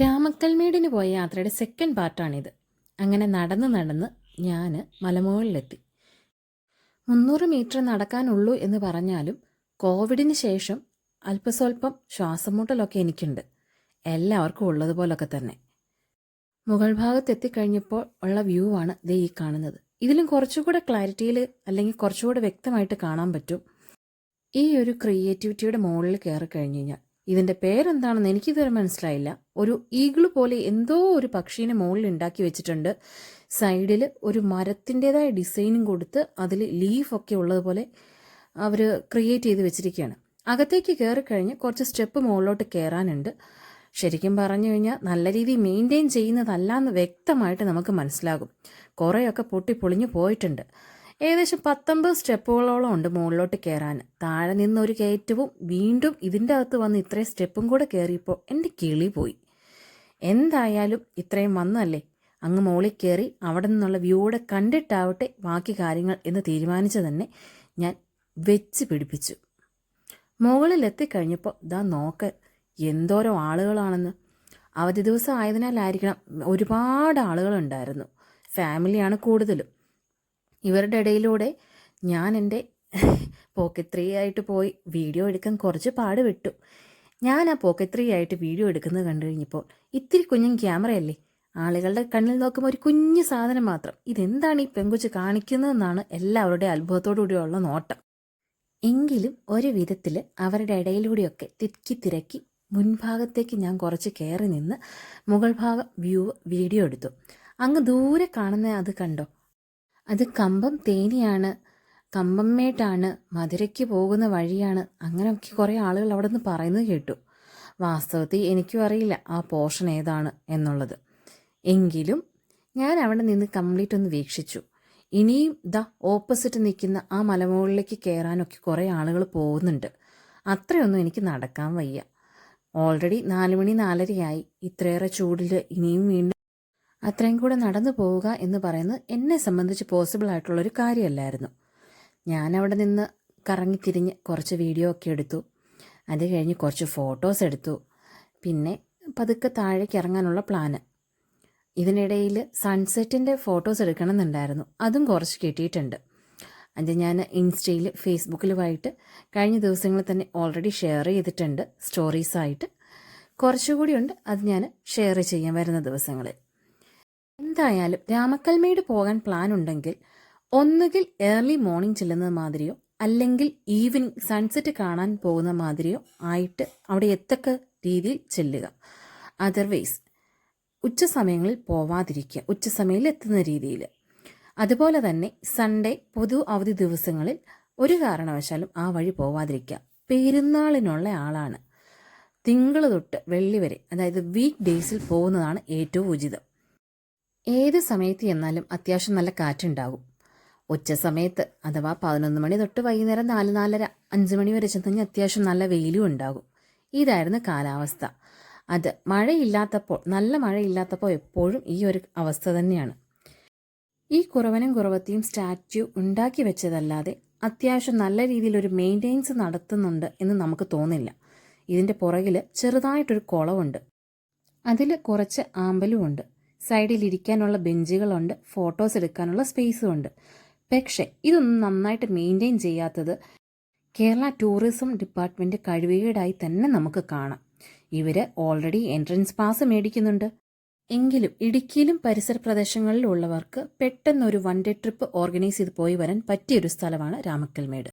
രാമക്കൽമേടിന് പോയ യാത്രയുടെ സെക്കൻഡ് പാർട്ടാണിത് അങ്ങനെ നടന്ന് നടന്ന് ഞാൻ മലമുകളിലെത്തി. മുന്നൂറ് മീറ്റർ നടക്കാനുള്ളൂ എന്ന് പറഞ്ഞാലും കോവിഡിന് ശേഷം അല്പസ്വല്പം ശ്വാസമുട്ടലൊക്കെ എനിക്കുണ്ട്. എല്ലാവർക്കും ഉള്ളതുപോലൊക്കെ തന്നെ. മുകൾ ഭാഗത്ത് എത്തിക്കഴിഞ്ഞപ്പോൾ ഉള്ള വ്യൂ ആണ് ദേ ഈ കാണുന്നത്. ഇതിലും കുറച്ചുകൂടെ ക്ലാരിറ്റിയിൽ അല്ലെങ്കിൽ കുറച്ചുകൂടെ വ്യക്തമായിട്ട് കാണാൻ പറ്റും. ഈ ഒരു ക്രിയേറ്റിവിറ്റിയുടെ മുകളിൽ കയറി കഴിഞ്ഞു കഴിഞ്ഞാൽ ഇതിന്റെ പേരെന്താണെന്ന് എനിക്കിതുവരെ മനസ്സിലായില്ല. ഒരു ഈഗിൾ പോലെ എന്തോ ഒരു പക്ഷീനെ മുകളിൽ ഉണ്ടാക്കി വെച്ചിട്ടുണ്ട്. സൈഡിൽ ഒരു മരത്തിന്റെതായ ഡിസൈനും കൊടുത്ത് അതിൽ ലീഫൊക്കെ ഉള്ളതുപോലെ അവർ ക്രിയേറ്റ് ചെയ്ത് വെച്ചിരിക്കുകയാണ്. അകത്തേക്ക് കയറി കഴിഞ്ഞ് കുറച്ച് സ്റ്റെപ്പ് മുകളിലോട്ട് കയറാനുണ്ട് ശരിക്കും പറഞ്ഞു കഴിഞ്ഞാൽ നല്ല രീതിയിൽ മെയിന്റെയിൻ ചെയ്യുന്നതല്ല എന്ന് വ്യക്തമായിട്ട് നമുക്ക് മനസ്സിലാകും. കുറേയൊക്കെ പൊട്ടി പൊളിഞ്ഞു പോയിട്ടുണ്ട്. ഏകദേശം പത്തൊമ്പത് സ്റ്റെപ്പുകളോളം ഉണ്ട് മുകളിലോട്ട് കയറാൻ താഴെ നിന്ന് ഒരു കയറ്റവും വീണ്ടും ഇതിന്റെ അകത്ത് വന്ന് ഇത്രയും സ്റ്റെപ്പും കൂടെ കയറിയപ്പോൾ എന്റെ കിളി പോയി. എന്തായാലും ഇത്രയും വന്നല്ലേ? അങ്ങ് മുകളിൽ കയറി അവിടെ നിന്നുള്ള വ്യൂടെ കണ്ടിട്ടാവട്ടെ ബാക്കി കാര്യങ്ങൾ എന്ന് തീരുമാനിച്ചു തന്നെ ഞാൻ വെച്ച് പിടിപ്പിച്ചു. മുകളിൽ എത്തിക്കഴിഞ്ഞപ്പോൾ ഇതാ നോക്ക് എന്തോരോ ആളുകളാണെന്ന്. അവധി ദിവസം ആയതിനാലായിരിക്കണം ഒരുപാട് ആളുകളുണ്ടായിരുന്നു ഫാമിലിയാണ് കൂടുതലും. ഇവരുടെ ഇടയിലൂടെ ഞാൻ എന്റെ പോക്കറ്റ് ത്രീ ആയിട്ട് പോയി വീഡിയോ എടുക്കാൻ കുറച്ച് പാട് വിട്ടു ഞാൻ ആ പോക്കറ്റ് ത്രീ ആയിട്ട് വീഡിയോ എടുക്കുന്നത് കണ്ടു കഴിഞ്ഞപ്പോൾ ഇത്തിരി കുഞ്ഞൻ ക്യാമറയല്ലേ ആളുകളുടെ കണ്ണിൽ നോക്കുമ്പോൾ ഒരു കുഞ്ഞു സാധനം മാത്രം. ഇതെന്താണ് ഈ പെങ്കുച്ച് കാണിക്കുന്നതെന്നാണ് എല്ലാവരുടെയും അത്ഭുതത്തോടുകൂടിയുള്ള നോട്ടം. എങ്കിലും ഒരു വിധത്തിൽ അവരുടെ ഇടയിലൂടെയൊക്കെ തിക്കി തിരക്കി മുൻഭാഗത്തേക്ക് ഞാൻ കുറച്ച് കയറി നിന്ന് മുകൾ ഭാഗം വ്യൂ വീഡിയോ എടുത്തു. അങ്ങ് ദൂരെ കാണുന്ന അത് കണ്ടോ? അത് കമ്പം തേനിയാണ് കമ്പമ്മേട്ടാണ് മധുരയ്ക്ക് പോകുന്ന വഴിയാണ്. അങ്ങനെയൊക്കെ കുറേ ആളുകൾ അവിടെ നിന്ന് പറയുന്നത് കേട്ടു. വാസ്തവത്തിൽ എനിക്കും അറിയില്ല ആ പോർഷൻ ഏതാണ് എന്നുള്ളത്. എങ്കിലും ഞാൻ അവിടെ നിന്ന് കംപ്ലീറ്റ് ഒന്ന് വീക്ഷിച്ചു. ഇനിയും ദ ഓപ്പോസിറ്റ് നിൽക്കുന്ന ആ മലമുകളിലേക്ക് കയറാനൊക്കെ കുറേ ആളുകൾ പോകുന്നുണ്ട്. അത്രയൊന്നും എനിക്ക് നടക്കാൻ വയ്യ. ഓൾറെഡി നാല് മണി നാലരയായി. ഇത്രയേറെ ചൂടിൽ ഇനിയും വീണ്ടും അത്രയും കൂടെ നടന്നു പോവുക എന്ന് പറയുന്നത് എന്നെ സംബന്ധിച്ച് പോസിബിൾ ആയിട്ടുള്ളൊരു കാര്യമല്ലായിരുന്നു. ഞാൻ അവിടെ നിന്ന് കറങ്ങിത്തിരിഞ്ഞ് കുറച്ച് വീഡിയോ ഒക്കെ എടുത്തു. അത് കഴിഞ്ഞ് കുറച്ച് ഫോട്ടോസ് എടുത്തു. പിന്നെ പതുക്കെ താഴേക്ക് ഇറങ്ങാനുള്ള പ്ലാന് ഇതിനിടയിൽ സൺസെറ്റിന്റെ ഫോട്ടോസ് എടുക്കണമെന്നുണ്ടായിരുന്നു. അതും കുറച്ച് കിട്ടിയിട്ടുണ്ട്. അത് ഞാൻ ഇൻസ്റ്റയിൽ ഫേസ്ബുക്കിലുമായിട്ട് കഴിഞ്ഞ ദിവസങ്ങളിൽ തന്നെ ഓൾറെഡി ഷെയർ ചെയ്തിട്ടുണ്ട് സ്റ്റോറീസായിട്ട് കുറച്ചുകൂടി ഉണ്ട് അത് ഞാൻ ഷെയർ ചെയ്യാൻ വരുന്ന ദിവസങ്ങളിൽ. എന്തായാലും രാമക്കൽമേട് പോകാൻ പ്ലാൻ ഉണ്ടെങ്കിൽ ഒന്നുകിൽ ഏർലി മോർണിംഗ് ചെല്ലുന്നത് മാതിരിയോ അല്ലെങ്കിൽ ഈവനിങ് സൺസെറ്റ് കാണാൻ പോകുന്ന മാതിരിയോ ആയിട്ട് അവിടെ എത്തക്ക രീതിയിൽ ചെല്ലുക. അതർവൈസ് ഉച്ച സമയങ്ങളിൽ പോവാതിരിക്കുക ഉച്ച സമയങ്ങളിൽ എത്തുന്ന രീതിയിൽ. അതുപോലെ തന്നെ സൺഡേ പൊതു അവധി ദിവസങ്ങളിൽ ഒരു കാരണവശാലും ആ വഴി പോവാതിരിക്കുക. പെരുന്നാളിനുള്ള ആളാണ്. തിങ്കൾ തൊട്ട് വെള്ളി വരെ അതായത് വീക്ക് ഡേയ്സിൽ പോകുന്നതാണ് ഏറ്റവും ഉചിതം. ഏത് സമയത്ത് ചെന്നാലും അത്യാവശ്യം നല്ല കാറ്റുണ്ടാകും. ഉച്ച സമയത്ത് അഥവാ പതിനൊന്ന് മണി തൊട്ട് വൈകുന്നേരം നാല് നാലര അഞ്ച് മണി വരെ ചെന്ന് അത്യാവശ്യം നല്ല വെയിലും ഉണ്ടാകും. ഇതായിരുന്നു കാലാവസ്ഥ. അത് മഴയില്ലാത്തപ്പോൾ നല്ല മഴയില്ലാത്തപ്പോൾ എപ്പോഴും ഈ ഒരു അവസ്ഥ തന്നെയാണ്. ഈ കുറവനും കുറവത്തെയും സ്റ്റാച്യു ഉണ്ടാക്കി വെച്ചതല്ലാതെ അത്യാവശ്യം നല്ല രീതിയിൽ ഒരു മെയിന്റെനൻസ് നടത്തുന്നുണ്ട് എന്ന് നമുക്ക് തോന്നില്ല. ഇതിന്റെ പുറകിൽ ചെറുതായിട്ടൊരു കുളമുണ്ട് അതിൽ കുറച്ച് ആമ്പലുമുണ്ട്. സൈഡിൽ ഇരിക്കാനുള്ള ബെഞ്ചുകളുണ്ട് ഫോട്ടോസ് എടുക്കാനുള്ള സ്പേസും ഉണ്ട്. പക്ഷേ ഇതൊന്നും നന്നായിട്ട് മെയിന്റെയിൻ ചെയ്യാത്തത് കേരള ടൂറിസം ഡിപ്പാർട്ട്മെന്റ് കഴിവേടായി തന്നെ നമുക്ക് കാണാം. ഇവർ ഓൾറെഡി എൻട്രൻസ് പാസ് മേടിക്കുന്നുണ്ട്. എങ്കിലും ഇടുക്കിയിലും പരിസര പ്രദേശങ്ങളിലുള്ളവർക്ക് പെട്ടെന്നൊരു വൺ ഡേ ട്രിപ്പ് ഓർഗനൈസ് ചെയ്ത് പോയി വരാൻ പറ്റിയൊരു സ്ഥലമാണ് രാമക്കൽമേട്.